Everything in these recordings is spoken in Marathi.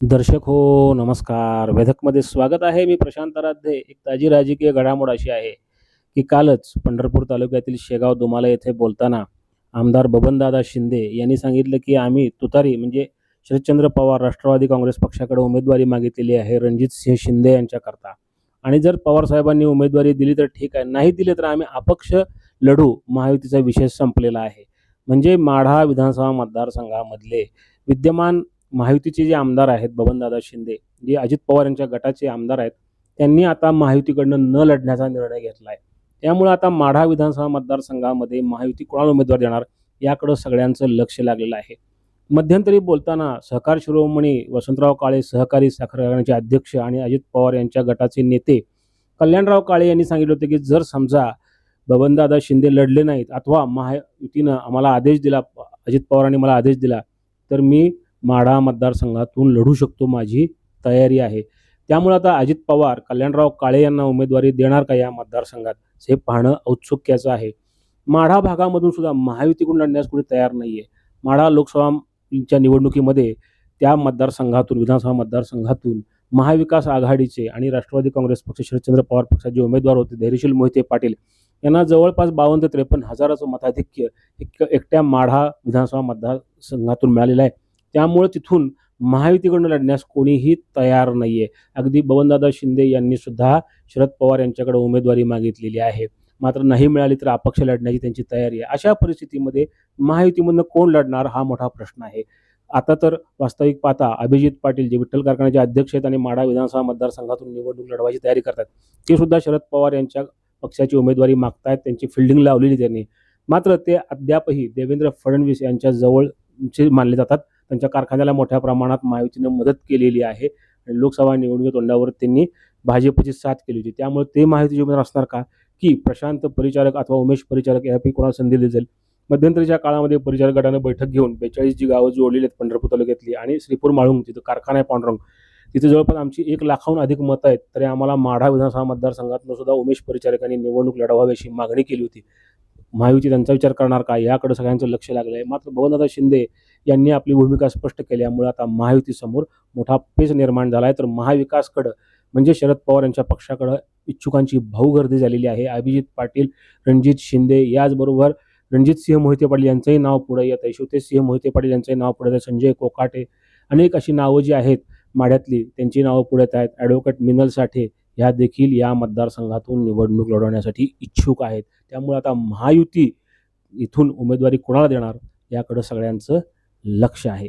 दर्शक हो नमस्कार. वेधकमध्ये स्वागत आहे. मी प्रशांत आराध्ये. एक ताजी राजकीय घडामोड अशी आहे की कालच पंढरपूर तालुक्यातील शेगाव दुमाला येथे बोलताना आमदार बबनदादा शिंदे यांनी सांगितलं की आम्ही तुतारी म्हणजे शरदचंद्र पवार राष्ट्रवादी काँग्रेस पक्षाकडे उमेदवारी मागितलेली आहे रणजित सिंह शिंदे यांच्याकरता. आणि जर पवार साहेबांनी उमेदवारी दिली तर ठीक आहे. नाही दिली तर आम्ही अपक्ष लढू. महायुतीचा विषय संपलेला आहे. म्हणजे माढा विधानसभा मतदारसंघामधले विद्यमान महायुतीचे जे आमदार आहेत बबनदादा शिंदे जे अजित पवार यांच्या गटाचे आमदार आहेत त्यांनी आता महायुतीकडनं न लढण्याचा निर्णय घेतला आहे त्यामुळे आता माढा विधानसभा मतदारसंघामध्ये महायुती कोणाला उमेदवार देणार याकडं सगळ्यांचं लक्ष लागलेलं आहे. मध्यंतरी बोलताना सहकार शिरोमणी वसंतराव काळे सहकारी साखर कारखान्याचे अध्यक्ष आणि अजित पवार यांच्या गटाचे नेते कल्याणराव काळे यांनी सांगितलं होतं की जर समजा बबनदादा शिंदे लढले नाहीत अथवा महायुतीनं आम्हाला आदेश दिला अजित पवारांनी मला आदेश दिला तर मी माढा मतदारसंघातून लढू शकतो माझी तयारी आहे. त्यामुळे आता अजित पवार कल्याणराव काळे यांना उमेदवारी देणार का या मतदारसंघात? हे पाहणं औत्सुक्याचं आहे. माढा भागामधून सुद्धा महायुतीकडून लढण्यास कुणी तयार नाही आहे माढा लोकसभाच्या निवडणुकीमध्ये त्या मतदारसंघातून विधानसभा मतदारसंघातून महाविकास आघाडीचे आणि राष्ट्रवादी काँग्रेस पक्ष शरदचंद्र पवार पक्षाचे उमेदवार होते धैर्यशील मोहिते पाटील. यांना जवळपास बावन्न ते त्रेपन्न हजाराचं मताधिक्य एक एकट्या माढा विधानसभा मतदारसंघातून मिळालेलं आहे. त्यामुळे तिथून महायुतीकडनं लढण्यास कोणीही तयार नाही आहे अगदी बबनदादा शिंदे यांनी सुद्धा शरद पवार यांच्याकडे उमेदवारी मागितलेली आहे. मात्र नाही मिळाली तर अपक्ष लढण्याची त्यांची तयारी आहे. अशा परिस्थितीमध्ये महायुतीमधनं कोण लढणार हा मोठा प्रश्न आहे. आता तर वास्तविक पाहता अभिजित पाटील जे विठ्ठल कारखान्याचे अध्यक्ष आहेत आणि माडा विधानसभा मतदारसंघातून निवडणूक लढवायची तयारी करतात ते सुद्धा शरद पवार यांच्या पक्षाची उमेदवारी मागतायत. त्यांची फिल्डिंग लावलेली त्यांनी. मात्र ते अद्यापही देवेंद्र फडणवीस यांच्या जवळचे मानले जातात. त्यांच्या कारखान्याला मोठ्या प्रमाणात महायुतीने मदत केलेली आहे. आणि लोकसभा निवडणुकीत तोंडावर त्यांनी भाजपची साथ केली होती. त्यामुळे ते महायुतीचे उमेदवार असणार का? की प्रशांत परिचारक अथवा उमेश परिचारक यापैकी कोणाला संधी दिली जाईल? मध्यंतरीच्या काळामध्ये परिचारक गटानं बैठक घेऊन बेचाळीस जी गावं जोडलेली आहेत पंढरपूर तालुक्यातली आणि श्रीपूर माळुंग तिथं कारखाना आहे पांडुरंग. तिथे जवळपास आमची एक लाखाहून अधिक मतं आहेत. तरी आम्हाला माढा विधानसभा मतदारसंघातून सुद्धा उमेश परिचारकांनी निवडणूक लढवावी अशी मागणी केली होती. महायुती त्यांचा विचार करणार का? याकडे सगळ्यांचं लक्ष लागलं आहे मात्र भवनदादा शिंदे यांनी आपली भूमिका स्पष्ट केल्यामुळे आता महायुतीसमोर मोठा पेच निर्माण झाला आहे तर महाविकासकडं म्हणजे शरद पवार यांच्या पक्षाकडं इच्छुकांची भाऊगर्दी झालेली आहे. अभिजित पाटील रणजित शिंदे याचबरोबर रणजित सिंह मोहिते पाटील यांचंही नाव पुढे येत आहे. शिवतेज सिंह मोहिते पाटील यांचंही नाव पुढे येत आहे. संजय कोकाटे अनेक अशी नावं जी आहेत माढ्यातली त्यांची नावं पुढे येत आहेत. ॲडव्होकेट मिनल साठे ह्या देखील या मतदारसंघातून निवडणूक लढवण्यासाठी इच्छुक आहेत. त्यामुळे आता महायुती इथून उमेदवारी कोणाला देणार याकडं सगळ्यांचं लक्ष आहे.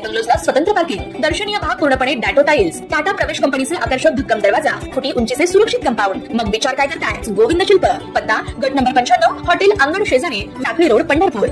बंगलोजला स्वतंत्र पार्किंग दर्शनीय भाग पूर्णपणे डॅटो टाईल्स टाटा प्रवेश कंपनीचे आकर्षक भक्कम दरवाजा फुटी उंचीचे सुरक्षित कंपाऊंड. मग विचार काय करताय? गोविंद शिल्प. पत्ता गट नंबर पंच्याण्णव हॉटेल अंगण शेजारी टाकळी रोड पंढरपूर.